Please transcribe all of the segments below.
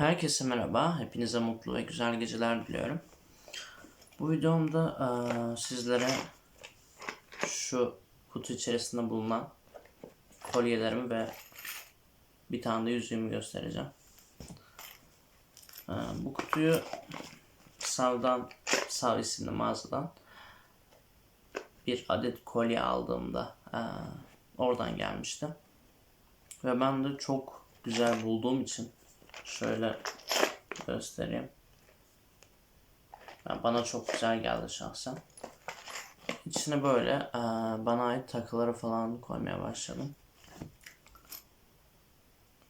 Herkese merhaba. Hepinize mutlu ve güzel geceler diliyorum. Bu videomda eee, sizlere şu kutu içerisinde bulunan kolyelerimi ve bir tane de yüzüğümü göstereceğim. Eee, bu kutuyu Sav'dan, Sav isimli mağazadan bir adet kolye aldığımda eee, oradan gelmişti. Ve ben de çok güzel bulduğum için şöyle göstereyim. Yani bana çok güzel geldi şahsen. İçine böyle eee, bana ait takıları falan koymaya başladım.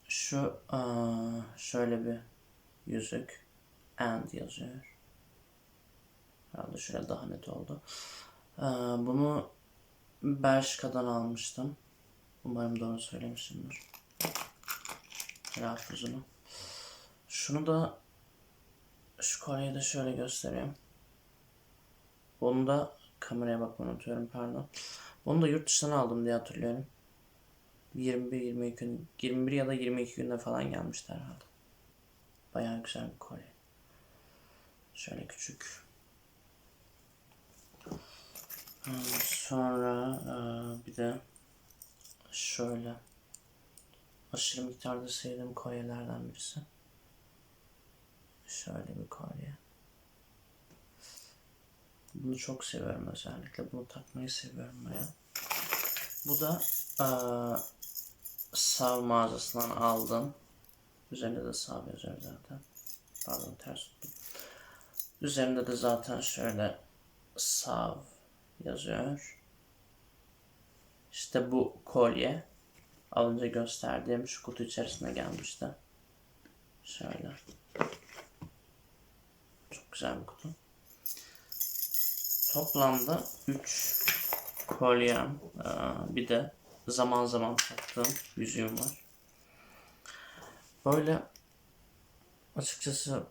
Şu eee, şöyle bir yüzük and yazıyor. Herhalde şöyle daha net oldu. Eee, bunu Bershka'dan almıştım. Umarım doğru söylemişimdir. Telaffuzunu. Şunu da şu kolyeyi de şöyle göstereyim. Bunu da kameraya bakmayı unutuyorum pardon. Bunu da yurt dışından aldım diye hatırlıyorum. 21 22 gün 21 ya da 22 günde falan gelmişti herhalde. Bayağı güzel bir kolye. Şöyle küçük. Sonra eee, bir de şöyle aşırı miktarda sevdiğim kolyelerden birisi. Şöyle kolye. Bunu çok seviyorum özellikle. Bunu takmayı seviyorum baya. Bu da eee Sav mağazasından aldım. Üzerinde de Sav yazıyor zaten. Pardon ters tuttum. Üzerinde de zaten şöyle Sav yazıyor. İşte bu kolye az önce gösterdiğim şu kutu içerisine gelmişti. Şöyle. Güzel bir kutu. Toplamda 3 kolyem, eee, bir de zaman zaman taktığım yüzüğüm var. Böyle açıkçası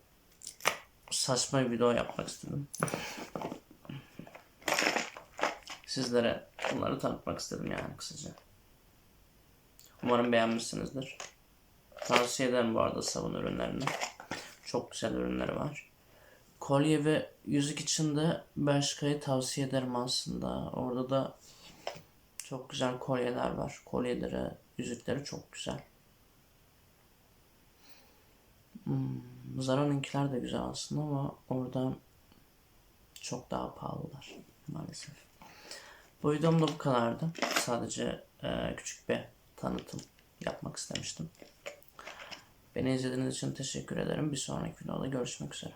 saçma bir video yapmak istedim. Sizlere bunları tanıtmak istedim yani kısaca. Umarım beğenmişsinizdir. Tavsiye ederim bu arada sabun ürünlerini. Çok güzel ürünleri var. Kolye ve yüzük için de Bershka'yı tavsiye ederim aslında. Orada da çok güzel kolyeler var. Kolyeleri, yüzükleri çok güzel. Hmm, Zara'nınkiler de güzel aslında ama oradan çok daha pahalılar maalesef. Bu videom da bu kadardı. Sadece e, küçük bir tanıtım yapmak istemiştim. Beni izlediğiniz için teşekkür ederim. Bir sonraki videoda görüşmek üzere.